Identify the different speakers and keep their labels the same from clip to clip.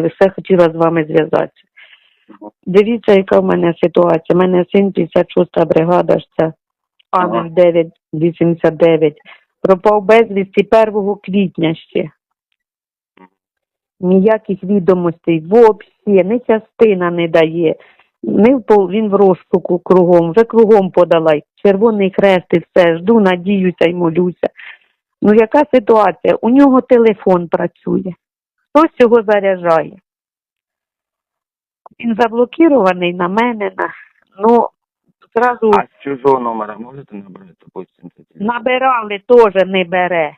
Speaker 1: все хотіла з вами зв'язатися. Дивіться, яка в мене ситуація. У мене син 56-та бригада, це
Speaker 2: Ага.
Speaker 1: 989. Пропав безвісті 1 квітня ще. Ніяких відомостей взагалі, ні частина не дає. Ми в пол- він в розшуку кругом, вже кругом подала. Червоний хрест і все, жду, надіюся й молюся. Ну яка ситуація? У нього телефон працює. Хтось його заряджає. Він заблокірований на мене. На... Ну, зразу
Speaker 2: А з чужого номера можете набрати, допустим, це телефон?
Speaker 1: набирали, теж не бере.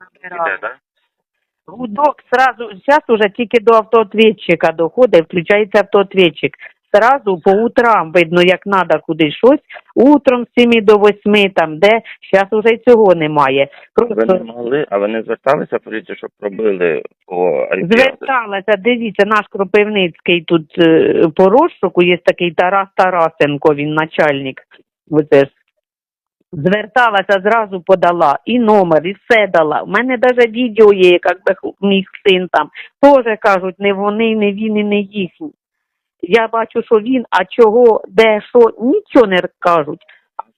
Speaker 1: Набирали.
Speaker 2: Іде, да?
Speaker 1: Гудок зразу, зараз уже тільки до автоответчика доходить, включається автоответчик. Сразу по утрам видно, як треба кудись щось. Утром з 7 до 8, там де, зараз уже й цього немає.
Speaker 2: Ви не
Speaker 1: Просто
Speaker 2: могли, а ви не зверталися в поліцію, щоб пробили по
Speaker 1: зверталася, дивіться, наш Кропивницький тут е, по розшуку є такий Тарас Тарасенко, він начальник. Оце ж. Зверталася, зразу подала і номер, і все дала. У мене навіть відео є, як би ху- мій син там. Теж кажуть, не вони, не він і не їхні. Я бачу, що він, а чого, де, що, нічого не кажуть.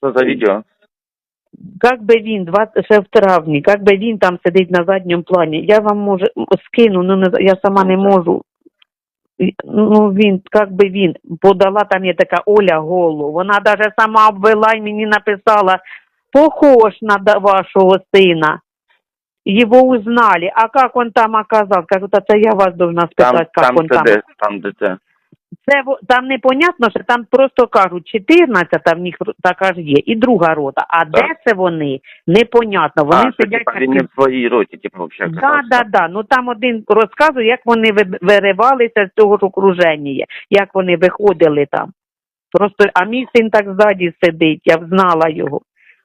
Speaker 2: Що за відео?
Speaker 1: Як би він, 20, ще в травні, як би він там сидить на задньому плані, я вам може скину, ну не я сама не можу. Ну він, як би він подала, там є така Оля Голу. Вона даже сама обвела і мені написала, похож на вашого сина. Его узнали. А как он там оказав? Кажу, та це я вас должна спитати, як
Speaker 2: там
Speaker 1: он там.
Speaker 2: там де це.
Speaker 1: Це там непонятно, що там просто кажуть 14, в них така ж є, і друга рота. А де це вони? Непонятно. Вони
Speaker 2: а, що,
Speaker 1: сидять
Speaker 2: типа, він не в своїй роті, типу, взагалі.
Speaker 1: Да, да, да. Ну там один розказує, як вони ви- виривалися з цього ж окруження, як вони виходили там. Просто, а мій син так ззаді сидить, я знала його.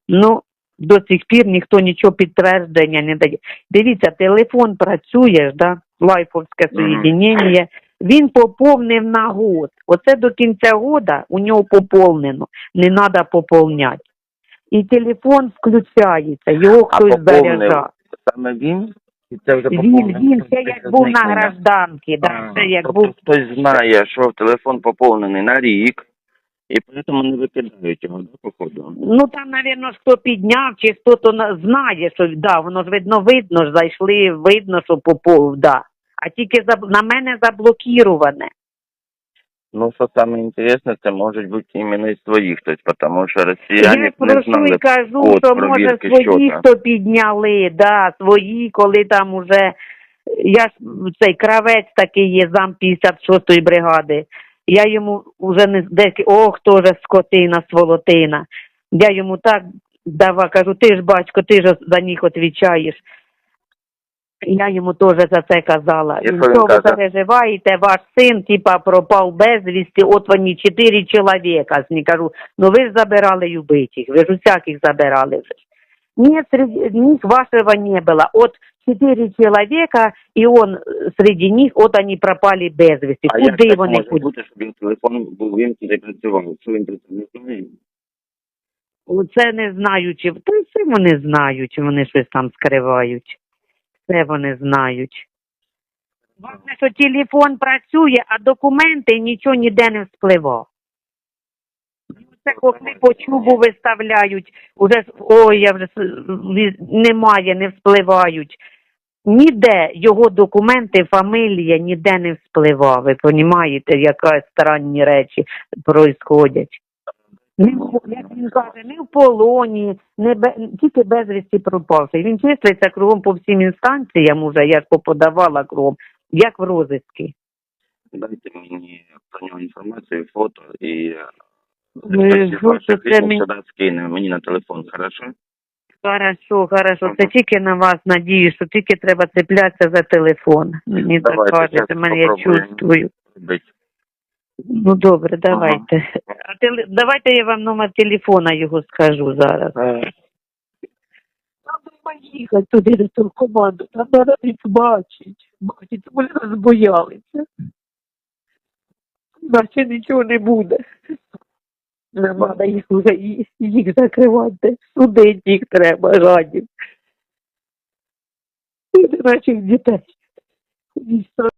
Speaker 1: Ну, до сих пір ніхто нічого підтвердження не дає. Дивіться, телефон працює да? лайфовське
Speaker 2: Мгм.
Speaker 1: соєдінення. Він поповнив на год. Оце до кінця года у нього поповнено. Не треба поповняти. І телефон включається, його хтось
Speaker 2: поповнив
Speaker 1: заряджав.
Speaker 2: саме він? І це вже
Speaker 1: Він,
Speaker 2: поповнив
Speaker 1: він ще як був на гражданці, да,
Speaker 2: А,
Speaker 1: ще як
Speaker 2: тобто
Speaker 1: був.
Speaker 2: хтось знає, що телефон поповнений на рік, і тому не викидають його, да, походу?
Speaker 1: Ну там, напевно, хто підняв, чи хто то знає, що да, воно ж видно, видно зайшли, видно, що попов, да. А тільки на мене заблокіроване.
Speaker 2: Ну, що саме інтересне, це можуть бути іменно і свої хтось, тому що
Speaker 1: Я
Speaker 2: росіяни не
Speaker 1: прошу і кажу, що може свої, хто підняли, да, свої, коли там уже я ж цей кравець такий є, зам 56-ї бригади. Я йому вже не деякі, ох, теж скотина, сволотина. Я йому так давав, кажу, ти ж батько, ти ж за них відповідаєш. Я йому теж за це казала.
Speaker 2: І
Speaker 1: Він,
Speaker 2: що він
Speaker 1: що ви
Speaker 2: каже?
Speaker 1: переживаєте, ваш син, типа, пропав безвісті, от вони чотири чоловіка. Я кажу, ну ви ж забирали й убитих, ви ж усяких забирали вже. Нет, среди них вашего не было. От четыре человека, и он э, среди них, от они пропали без вести.
Speaker 2: А як
Speaker 1: Куди
Speaker 2: так
Speaker 1: вони
Speaker 2: може
Speaker 1: куди?
Speaker 2: бути, щоб він телефон був вимкнений і працював? Що він працював? Не знаю.
Speaker 1: Це не знають, чи та все вони знають, вони щось там скривають. Все вони знають. Важне, що телефон працює, а документи нічого ніде не вспливав. Це коли по чубу виставляють, уже ой, я вже немає, не вспливають. Ніде його документи, фамілія ніде не вспливав. Ви розумієте, яка странні речі происходять. Не в, як він каже, не в полоні, не бе, тільки безвісті пропавший. Він числиться кругом по всім інстанціям уже, я ж поподавала кругом, як в розиску.
Speaker 2: Дайте мені про нього інформацію, фото і е,
Speaker 1: фото це мені-
Speaker 2: скине мені на телефон, хорошо?
Speaker 1: Хорошо, хорошо. Це тільки на вас надію, що тільки треба цеплятися за телефон. Мені так кажете, мене я чувствую. Ну добре, давайте. А теле- давайте я вам номер телефона його скажу зараз.
Speaker 2: Е,
Speaker 1: Там треба їхати туди до того команду, там треба їх бачить. Бачить, вони нас боялися. Наче нічого не буде. Нам треба їх вже і- їх закривати. Судити їх треба, жадів. Наших дітей.